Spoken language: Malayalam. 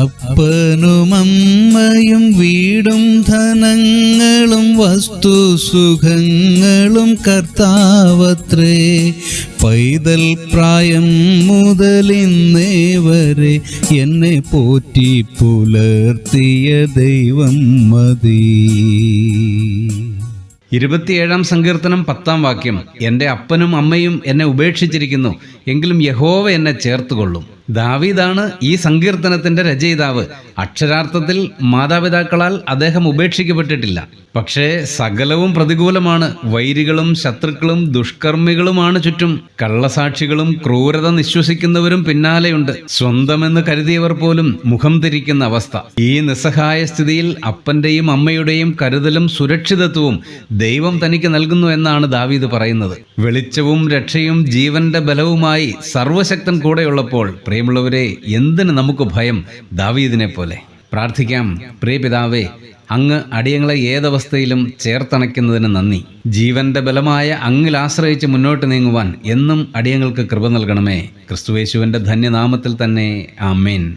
അപ്പനും അമ്മയും വീടും ധനങ്ങളും വസ്തു സുഖങ്ങളും കർത്താവത്രേ. പൈതൽ പ്രായം മുതൽ ഇന്നേ വരെ എന്നെ പോറ്റി പുലർത്തിയ ദൈവം മതി. ഇരുപത്തിയേഴാം സങ്കീർത്തനം പത്താം വാക്യം എന്റെ അപ്പനും അമ്മയും എന്നെ ഉപേക്ഷിച്ചിരിക്കുന്നു എങ്കിലും യഹോവ എന്നെ ചേർത്തുകൊള്ളും. ദാവീദാണ് ഈ സങ്കീർത്തനത്തിന്റെ രചയിതാവ്. അക്ഷരാർത്ഥത്തിൽ മാതാപിതാക്കളാൽ അദ്ദേഹം ഉപേക്ഷിക്കപ്പെട്ടിട്ടില്ല. പക്ഷേ സകലവും പ്രതികൂലമാണ്. വൈരികളും ശത്രുക്കളും ദുഷ്കർമ്മികളുമാണ് ചുറ്റും. കള്ളസാക്ഷികളും ക്രൂരത നിശ്വസിക്കുന്നവരും പിന്നാലെയുണ്ട്. സ്വന്തമെന്ന് കരുതിയവർ പോലും മുഖം തിരിക്കുന്ന അവസ്ഥ. ഈ നിസ്സഹായ സ്ഥിതിയിൽ അപ്പന്റെയും അമ്മയുടെയും കരുതലും സുരക്ഷിതത്വവും ദൈവം തനിക്ക് നൽകുന്നു എന്നാണ് ദാവീദ് പറയുന്നത്. വെളിച്ചവും രക്ഷയും ജീവന്റെ ബലവുമായി സർവശക്തൻ കൂടെയുള്ളപ്പോൾ പ്രിയമുള്ളവരെ എന്തിന് നമുക്ക് ഭയം? ദാവീദിനെ പോലെ. പ്രാർത്ഥിക്കാം. പ്രിയപിതാവേ അങ്ങ് അടിയങ്ങളെ ഏതവസ്ഥയിലും ചേർത്തണയ്ക്കുന്നതിന് നന്ദി. ജീവന്റെ ബലമായ അങ്ങിൽ ആശ്രയിച്ച് മുന്നോട്ട് നീങ്ങുവാൻ എന്നും അടിയങ്ങൾക്ക് കൃപ നൽകണമേ. ക്രിസ്തുവേശുവിന്റെ ധന്യനാമത്തിൽ തന്നെ. ആമേൻ.